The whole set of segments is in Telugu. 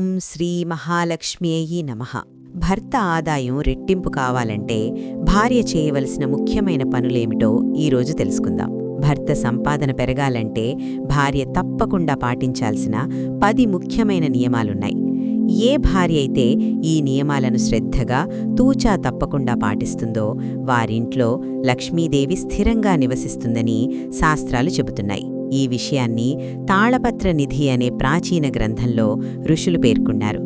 ఓం శ్రీ మహాలక్ష్మ్యేయి నమః. భర్త ఆదాయం రెట్టింపు కావాలంటే భార్య చేయవలసిన ముఖ్యమైన పనులేమిటో ఈరోజు తెలుసుకుందాం. భర్త సంపాదన పెరగాలంటే భార్య తప్పకుండా పాటించాల్సిన పది ముఖ్యమైన నియమాలున్నాయి. ఏ భార్య అయితే ఈ నియమాలను శ్రద్ధగా తూచా తప్పకుండా పాటిస్తుందో వారింట్లో లక్ష్మీదేవి స్థిరంగా నివసిస్తుందని శాస్త్రాలు చెబుతున్నాయి. ఈ విషయాన్ని తాళపత్ర నిధి అనే ప్రాచీన గ్రంథంలో ఋషులు పేర్కొన్నారు.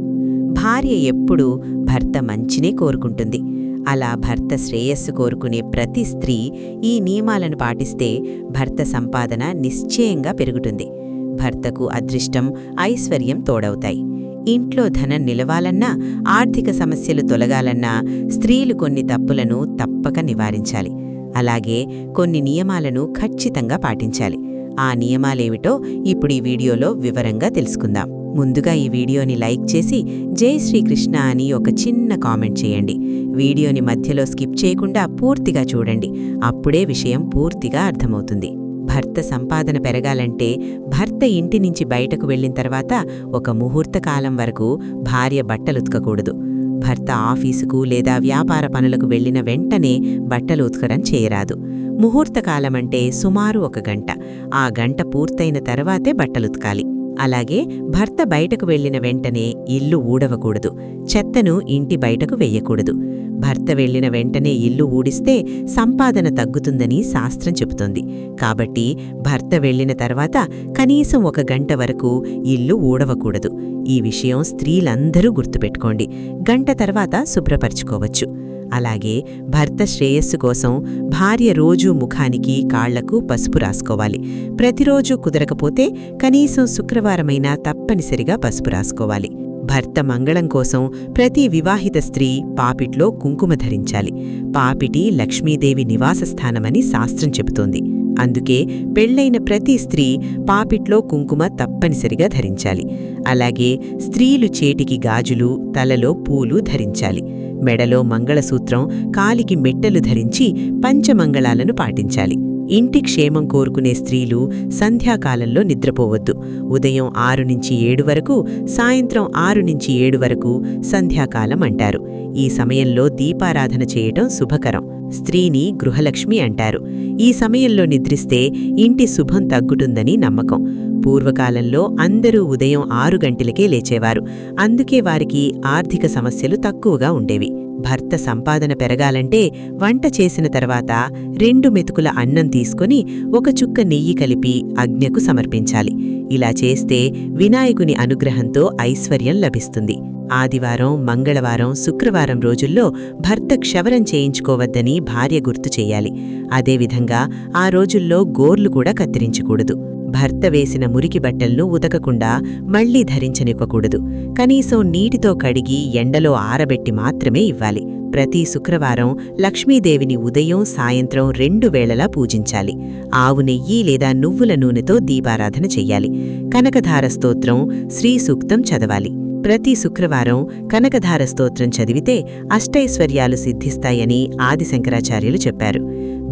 భార్య ఎప్పుడూ భర్త మంచినే కోరుకుంటుంది. అలా భర్త శ్రేయస్సు కోరుకునే ప్రతి స్త్రీ ఈ నియమాలను పాటిస్తే భర్త సంపాదన నిశ్చయంగా పెరుగుతుంది. భర్తకు అదృష్టం ఐశ్వర్యం తోడవుతాయి. ఇంట్లో ధనం నిలవాలన్నా ఆర్థిక సమస్యలు తొలగాలన్నా స్త్రీలు కొన్ని తప్పులను తప్పక నివారించాలి. అలాగే కొన్ని నియమాలను ఖచ్చితంగా పాటించాలి. ఆ నియమాలేమిటో ఇప్పుడు ఈ వీడియోలో వివరంగా తెలుసుకుందాం. ముందుగా ఈ వీడియోని లైక్ చేసి జై శ్రీకృష్ణ అని ఒక చిన్న కామెంట్ చేయండి. వీడియోని మధ్యలో స్కిప్ చేయకుండా పూర్తిగా చూడండి. అప్పుడే విషయం పూర్తిగా అర్థమవుతుంది. భర్త సంపాదన పెరగాలంటే భర్త ఇంటి నుంచి బయటకు వెళ్ళిన తర్వాత ఒక ముహూర్త కాలం వరకు భార్య బట్టలుతకకూడదు. భర్త ఆఫీసుకు లేదా వ్యాపార పనులకు వెళ్ళిన వెంటనే బట్టలు ఉతకడం చేయరాదు ముహూర్తకాలమంటే సుమారు ఒక గంట. ఆ గంట పూర్తయిన తర్వాతే బట్టలుతకాలి. అలాగే భర్త బయటకు వెళ్ళిన వెంటనే ఇల్లు ఊడవకూడదు. చెత్తను ఇంటి బయటకు వెయ్యకూడదు భర్త వెళ్ళిన వెంటనే ఇల్లు ఊడిస్తే సంపాదన తగ్గుతుందని శాస్త్రం చెబుతోంది. కాబట్టి భర్త వెళ్ళిన తర్వాత కనీసం ఒక గంట వరకు ఇల్లు ఊడవకూడదు. ఈ విషయం స్త్రీలందరూ గుర్తుపెట్టుకోండి. గంట తర్వాత శుభ్రపరచుకోవచ్చు. అలాగే భర్త శ్రేయస్సు కోసం భార్య రోజూ ముఖానికి కాళ్ళకు పసుపు రాసుకోవాలి. ప్రతిరోజూ కుదరకపోతే కనీసం శుక్రవారమైనా తప్పనిసరిగా పసుపు రాసుకోవాలి. భర్త మంగళం కోసం ప్రతి వివాహిత స్త్రీ పాపిట్లో కుంకుమ ధరించాలి. పాపిటి లక్ష్మీదేవి నివాసస్థానమని శాస్త్రం చెబుతోంది. అందుకే పెళ్ళైన ప్రతి స్త్రీ పాపిట్లో కుంకుమ తప్పనిసరిగా ధరించాలి. అలాగే స్త్రీలు చేటికి గాజులు తలలో పూలు ధరించాలి. మెడలో మంగళసూత్రం కాలికి మెట్టెలు ధరించి పంచమంగళాలను పాటించాలి. ఇంటి క్షేమం కోరుకునే స్త్రీలు సంధ్యాకాలంలో నిద్రపోవద్దు. ఉదయం ఆరు నుంచి ఏడు వరకు సాయంత్రం ఆరు నుంచి ఏడు వరకు సంధ్యాకాలం అంటారు. ఈ సమయంలో దీపారాధన చేయటం శుభకరం. స్త్రీని గృహలక్ష్మి అంటారు. ఈ సమయంలో నిద్రిస్తే ఇంటి శుభం తగ్గుతుందని నమ్మకం. పూర్వకాలంలో అందరూ ఉదయం ఆరు గంటలకే లేచేవారు. అందుకే వారికి ఆర్థిక సమస్యలు తక్కువగా ఉండేవి. భర్త సంపాదన పెరగాలంటే వంట చేసిన తర్వాత రెండు మెతుకుల అన్నం తీసుకొని ఒక చుక్క నెయ్యి కలిపి అజ్ఞకు సమర్పించాలి. ఇలా చేస్తే వినాయకుని అనుగ్రహంతో ఐశ్వర్యం లభిస్తుంది. ఆదివారం మంగళవారం శుక్రవారం రోజుల్లో భర్త క్షవరం చేయించుకోవద్దని భార్య గుర్తు చెయ్యాలి అదేవిధంగా ఆ రోజుల్లో గోర్లు కూడా కత్తిరించకూడదు. భర్త వేసిన మురికి బట్టలను ఉతకకుండా మళ్ళీ ధరించనివ్వకూడదు. కనీసం నీటితో కడిగి ఎండలో ఆరబెట్టి మాత్రమే ఇవ్వాలి. ప్రతి శుక్రవారం లక్ష్మీదేవిని ఉదయం సాయంత్రం రెండు వేళలా పూజించాలి. ఆవు నెయ్యి లేదా నువ్వుల నూనెతో దీపారాధన చెయ్యాలి. కనకధార స్తోత్రం శ్రీ సూక్తం చదవాలి. ప్రతి శుక్రవారం కనకధార స్తోత్రం చదివితే అష్టైశ్వర్యాలు సిద్ధిస్తాయని ఆదిశంకరాచార్యులు చెప్పారు.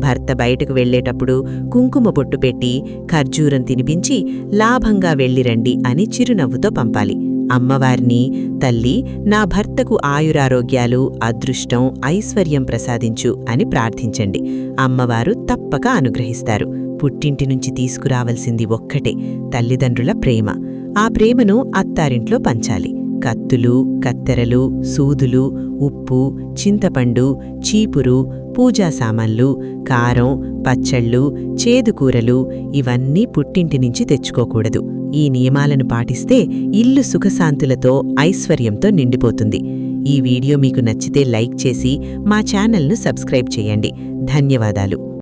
భర్త బయటకు వెళ్ళేటప్పుడు కుంకుమ బొట్టు పెట్టి ఖర్జూరం తినిపించి లాభంగా వెళ్ళిరండి అని చిరునవ్వుతో పంపాలి. అమ్మవారిని తల్లి నా భర్తకు ఆయురారోగ్యాలు అదృష్టం ఐశ్వర్యం ప్రసాదించు అని ప్రార్థించండి. అమ్మవారు తప్పక అనుగ్రహిస్తారు. పుట్టింటి నుంచి తీసుకురావలసింది ఒక్కటే తల్లిదండ్రుల ప్రేమ. ఆ ప్రేమను అత్తారింట్లో పంచాలి. కత్తులు కత్తెరలు సూదులు ఉప్పు చింతపండు చీపురు పూజా సామాన్లు కారం పచ్చళ్ళు చేదుకూరలు ఇవన్నీ పుట్టింటి నుంచి తెచ్చుకోకూడదు. ఈ నియమాలను పాటిస్తే ఇల్లు సుఖశాంతులతో ఐశ్వర్యంతో నిండిపోతుంది. ఈ వీడియో మీకు నచ్చితే లైక్ చేసి మా ఛానల్ను సబ్స్క్రైబ్ చేయండి. ధన్యవాదాలు.